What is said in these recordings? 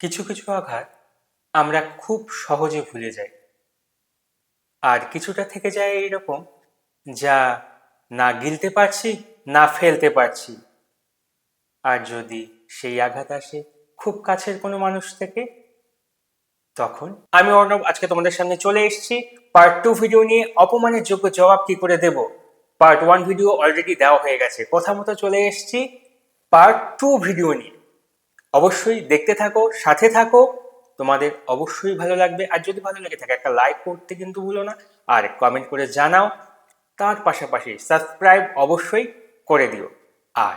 কিছু কিছু আঘাত আমরা খুব সহজে ভুলে যাই। আর কিছুটা থেকে যায় এইরকম যা না গিলতে পারছি, না ফেলতে পারছি। আর যদি সেই আঘাত আসে খুব কাছের কোনো মানুষ থেকে, তখন আমি অর্ণব আজকে তোমাদের সামনে চলে এসেছি। পার্ট টু ভিডিও নিয়ে অপমানের যোগ্য জবাব কি করে দেব? পার্ট ওয়ান ভিডিও অলরেডি দেওয়া হয়ে গেছে। কথা মতো চলে এসেছি। পার্ট টু ভিডিও নিয়ে। অবশ্যই দেখতে থাকো, সাথে থাকো। তোমাদের অবশ্যই ভালো লাগবে। আর যদি ভালো লেগে থাকে, একটা লাইক করতে কিন্তু ভুলো না। আর কমেন্ট করে জানাও। তার পাশাপাশি সাবস্ক্রাইব অবশ্যই করে দিও। আর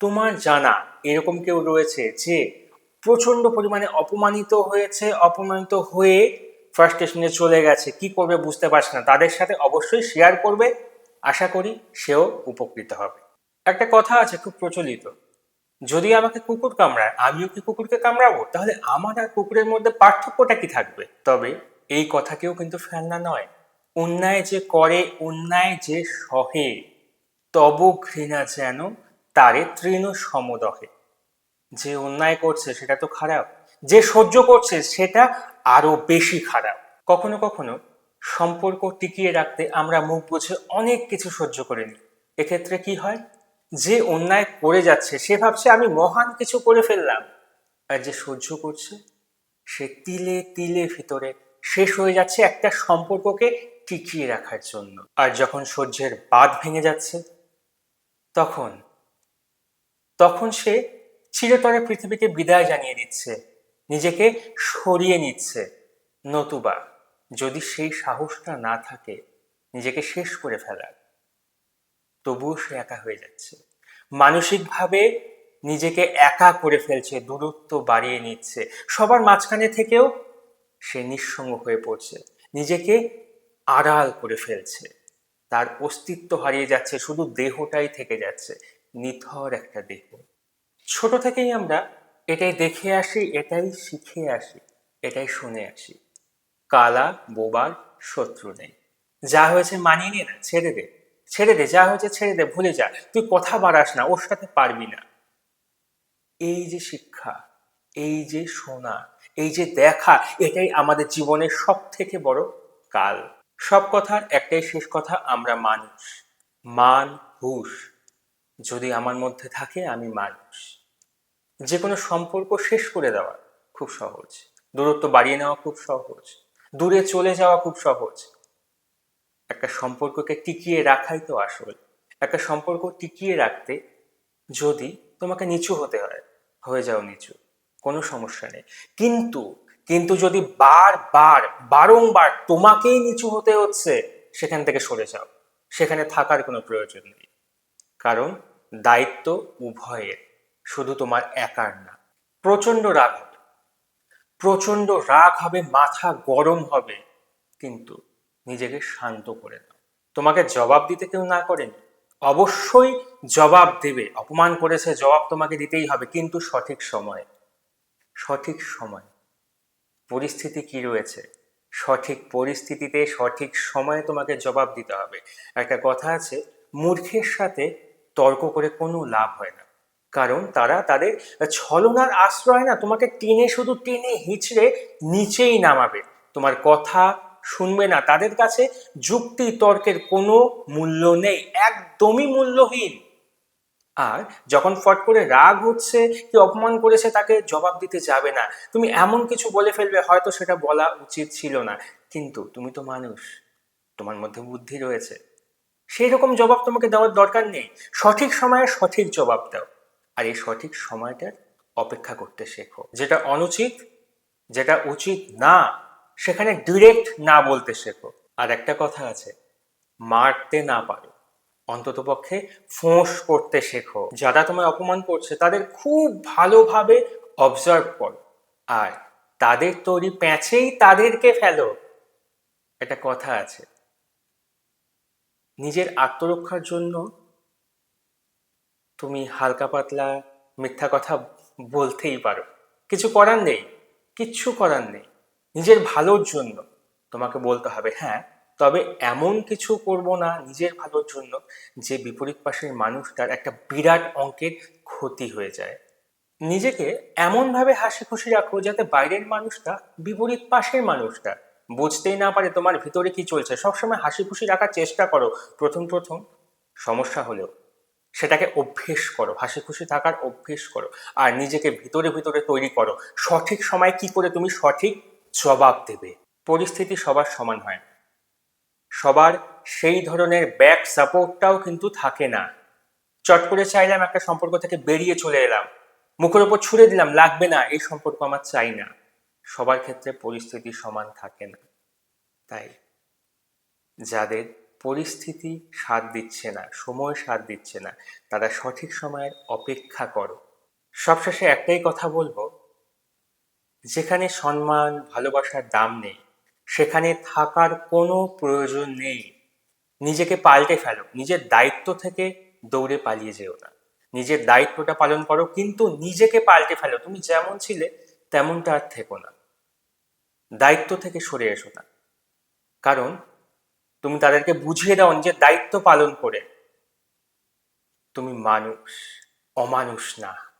তোমার জানা এরকম কেউ রয়েছে যে প্রচণ্ড পরিমাণে অপমানিত হয়েছে, অপমানিত হয়ে ফ্রাস্ট্রেশনে চলে গেছে, কি করবে বুঝতে পারছে না। তাদের সাথে অবশ্যই শেয়ার করবে। আশা করি সেও উপকৃত হবে। একটা কথা আছে খুব প্রচলিত। যদি আমাকে কুকুর কামড়ায়, আমিও কি কুকুরকে কামড়াবো? তাহলে আমার আর কুকুরের মধ্যে পার্থক্যটা কি থাকবে? তবে এই কথাকেও কিন্তু ফেলনা নয়। অন্যায় যে করে, অন্যায় যে সহে, তব ঘৃণা যেন তারে তৃণ সমদহে। যে অন্যায় করছে, সেটা তো খারাপ। যে সহ্য করছে, সেটা আরও বেশি খারাপ। কখনো কখনো সম্পর্ক টিকিয়ে রাখতে আমরা মুখ বুঝে অনেক কিছু সহ্য করে নিই। এক্ষেত্রে কি হয়? যে অন্যায় করে যাচ্ছে, সে ভাবছে আমি মহান কিছু করে ফেললাম। আর যে সহ্য করছে, সে তিলে তিলে ভিতরে শেষ হয়ে যাচ্ছে একটা সম্পর্ককে টিকিয়ে রাখার জন্য। আর যখন সহ্যের বাঁধ ভেঙে যাচ্ছে, তখন তখন সে চিরতরে পৃথিবীকে বিদায় জানিয়ে দিচ্ছে, নিজেকে সরিয়ে নিচ্ছে। নতুবা, যদি সেই সাহসটা না থাকে, নিজেকে শেষ করে ফেলার। তবুও সে একা হয়ে যাচ্ছে। মানসিকভাবে নিজেকে একা করে ফেলছে, দূরত্ব বাড়িয়ে নিচ্ছে। সবার মাঝখানে থেকেও সে নিঃসঙ্গ হয়ে পড়ছে। নিজেকে আড়াল করে ফেলছে। তার অস্তিত্ব হারিয়ে যাচ্ছে, শুধু দেহটাই থেকে যাচ্ছে, নিথর একটা দেহ। ছোট থেকেই আমরা এটাই দেখে আসি, এটাই শিখে আসি, এটাই শুনে আসি। কালা, বোবার শত্রু নেই। যা হয়েছে মানিয়ে নে না, ছেড়ে দে। ছেড়ে দে, যা হয়েছে ছেড়ে দে, ভুলে যা। তুই কথা বাড়াস না, ওর সাথে পারবি না। এই যে শিক্ষা, এই যে শোনা, এই যে দেখা, এটাই আমাদের জীবনের সব থেকে বড় কাল। সব কথার একটাই শেষ কথা, আমরা মানুষ। মান, হুশ। যদি আমার মধ্যে থাকে, আমি মানুষ। যে কোনো সম্পর্ক শেষ করে দেওয়া খুব সহজ। দূরত্ব বাড়িয়ে নেওয়া খুব সহজ। দূরে চলে যাওয়া খুব সহজ। একটা সম্পর্ককে টিকিয়ে রাখাই তো আসল। একটা সম্পর্ক টিকিয়ে রাখতে যদি তোমাকে নিচু হতে হয়, হয়ে যাও নিচু, কোনো সমস্যা নেই। কিন্তু কিন্তু যদি বারবার বারংবার তোমাকেই নিচু হতে হচ্ছে, সেখান থেকে সরে যাও। সেখানে থাকার কোনো প্রয়োজন নেই। কারণ দায়িত্ব উভয়ের, শুধু তোমার একার না। প্রচণ্ড রাগ হবে। প্রচণ্ড রাগ হবে, মাথা গরম হবে। কিন্তু নিজেকে শান্ত করে নাও তোমাকে জবাব দিতে কেউ না করেনি। অবশ্যই জবাব দেবে। অপমান করেছে, জবাব তোমাকে দিতেই হবে, কিন্তু সঠিক সময়ে। সঠিক সময়। পরিস্থিতি কি রয়েছে? সঠিক পরিস্থিতিতে সঠিক সময়ে তোমাকে জবাব দিতে হবে। একটা কথা আছে, মূর্খের সাথে তর্ক করে কোনো লাভ হয় না। কারণ তারা তাদের ছলনার আশ্রয় না, তোমাকে টেনে শুধু টেনে হিচড়ে নিচেই নামাবে। তোমার কথা শুনবে না। তাদের কাছে যুক্তি তর্কের কোনো মূল্য নেই, একদমই মূল্যহীন। আর যখন ফট করে রাগ হচ্ছে, কি অপমান করেছে তাকে জবাব দিতে যাবে না। তুমি এমন কিছু বলে ফেলবে, হয়তো সেটা বলা উচিত ছিল না। কিন্তু তুমি তো মানুষ, তোমার মধ্যে বুদ্ধি রয়েছে। সেই রকম জবাব তোমাকে দেওয়ার দরকার নেই। সঠিক সময়ে সঠিক জবাব দাও। আর এই সঠিক সময়টার অপেক্ষা করতে শেখো। যেটা অনুচিত, যেটা উচিত না সেখানে ডিরেক্ট না বলতে শেখো। আর একটা কথা আছে, মারতে না পারো। অন্তত পক্ষে ফোঁস করতে শেখো। যারা তোমায় অপমান করছে, তাদের খুব ভালোভাবে অবজার্ভ করো। আর তাদের তৈরি প্যাঁচেই তাদেরকে ফেলো। একটা কথা আছে, নিজের আত্মরক্ষার জন্য তুমি হালকা পাতলা মিথ্যা কথা বলতেই পারো। কিছু করার নেই, কিচ্ছু করার নেই। নিজের ভালোর জন্য তোমাকে বলতে হবে হ্যাঁ তবে এমন কিছু করব না নিজের ভালোর জন্য যে বিপরীত পাশের মানুষটার একটা বিরাট অঙ্কের ক্ষতি হয়ে যায়। নিজেকে এমনভাবে হাসি খুশি রাখো যাতে বাইরের মানুষটা বিপরীত পাশের মানুষটা বুঝতেই না পারে তোমার ভিতরে কি চলছে। সবসময় হাসি খুশি রাখার চেষ্টা করো। প্রথম প্রথম সমস্যা হলেও সেটাকে অভ্যেস করো হাসি খুশি থাকার অভ্যেস করো। আর নিজেকে ভিতরে ভিতরে তৈরি করো। সঠিক সময় কি করে তুমি সঠিক জবাব দেবে। পরিস্থিতি সবার সমান হয় না। সবার সেই ধরনের ব্যাক সাপোর্টটাও কিন্তু থাকে না। চট করে চাইলাম একটা সম্পর্ক থেকে বেরিয়ে চলে এলাম। মুখের ওপর ছুড়ে দিলাম, লাগবে না, এই সম্পর্ক আমার চাই না। সবার ক্ষেত্রে পরিস্থিতি সমান থাকে না। তাই যাদের পরিস্থিতি সাথ দিচ্ছে না, সময় সাথ দিচ্ছে না, তারা সঠিক সময়ের অপেক্ষা করো। সবশেষে একটাই কথা বলব যেখানে সম্মান, ভালোবাসার দাম নেই, সেখানে থাকার কোনো প্রয়োজন নেই। নিজেকে পাল্টে ফেলো, নিজের দায়িত্ব থেকে দৌড়ে পালিয়ে যেও না। নিজের দায়িত্বটা পালন করো, কিন্তু নিজেকে পাল্টে ফেলো। তুমি যেমন ছিলে, তেমনটা আর থেকো না। দায়িত্ব থেকে সরে এসো না। কারণ তুমি তাদেরকে বুঝিয়ে দাও নিজের দায়িত্ব পালন করে। তুমি মানুষ, অমানুষ না।